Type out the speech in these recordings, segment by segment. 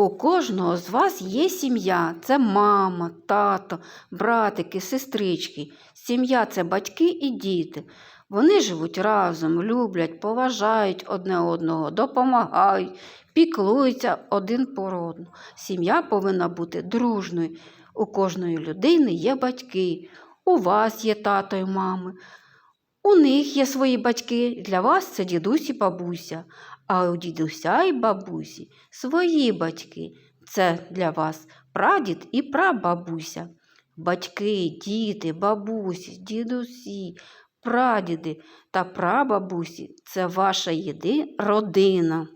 У кожного з вас є сім'я. Це мама, тато, братики, сестрички. Сім'я це батьки і діти. Вони живуть разом, люблять, поважають одне одного, допомагають, піклуються один про одного. Сім'я повинна бути дружною. У кожної людини є батьки. У вас є тато і мами. У них є свої батьки. Для вас це дідусь і бабуся. А у дідуся і бабусі свої батьки. Це для вас прадід і прабабуся. Батьки, діти, бабусі, дідусі, прадіди та прабабусі це ваша єди родина,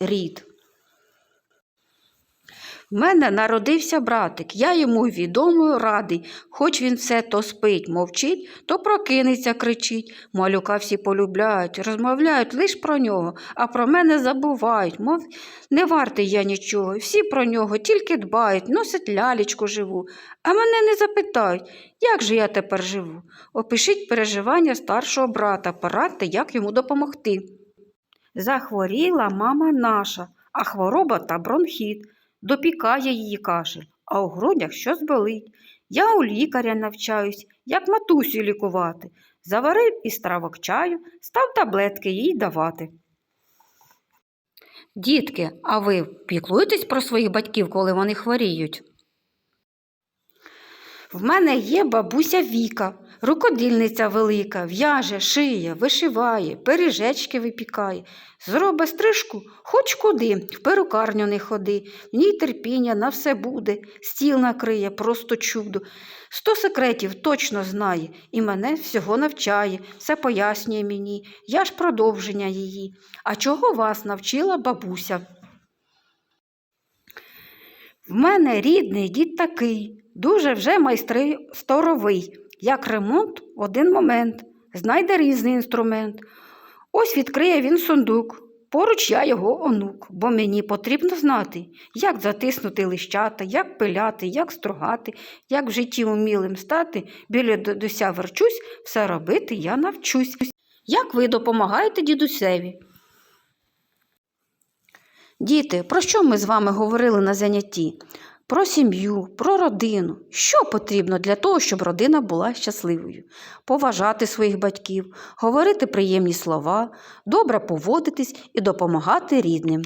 рід. В мене народився братик, я йому відомо радий, хоч він все то спить, мовчить, то прокинеться, кричить. Малюка всі полюбляють, розмовляють лиш про нього, а про мене забувають, мов не вартий я нічого. Всі про нього тільки дбають, носять лялечку живу, а мене не запитають, як же я тепер живу. Опишіть переживання старшого брата, порадьте, як йому допомогти. Захворіла мама наша, а хвороба та бронхіт. Допікає її кашель, а у грудях щось болить. Я у лікаря навчаюсь, як матусю лікувати. Заварив із травок чаю, став таблетки їй давати. Дітки, а ви піклуєтесь про своїх батьків, коли вони хворіють? В мене є бабуся Віка, рукодільниця велика, в'яже, шиє, вишиває, пиріжечки випікає. Зроби стрижку хоч куди, в перукарню не ходи, в ній терпіння на все буде, стіл накриє, просто чудо. Сто секретів точно знає і мене всього навчає, все пояснює мені, я ж продовження її. А чого вас навчила бабуся? В мене рідний дід такий, дуже вже майстри сторовий, як ремонт один момент, знайде різний інструмент. Ось відкриє він сундук, поруч я його онук, бо мені потрібно знати, як затиснути лищата, як пиляти, як стругати, як в житті умілим стати, біля дідуся верчусь, все робити я навчусь. Як ви допомагаєте дідусеві? Діти, про що ми з вами говорили на занятті? Про сім'ю, про родину. Що потрібно для того, щоб родина була щасливою? Поважати своїх батьків, говорити приємні слова, добре поводитись і допомагати рідним.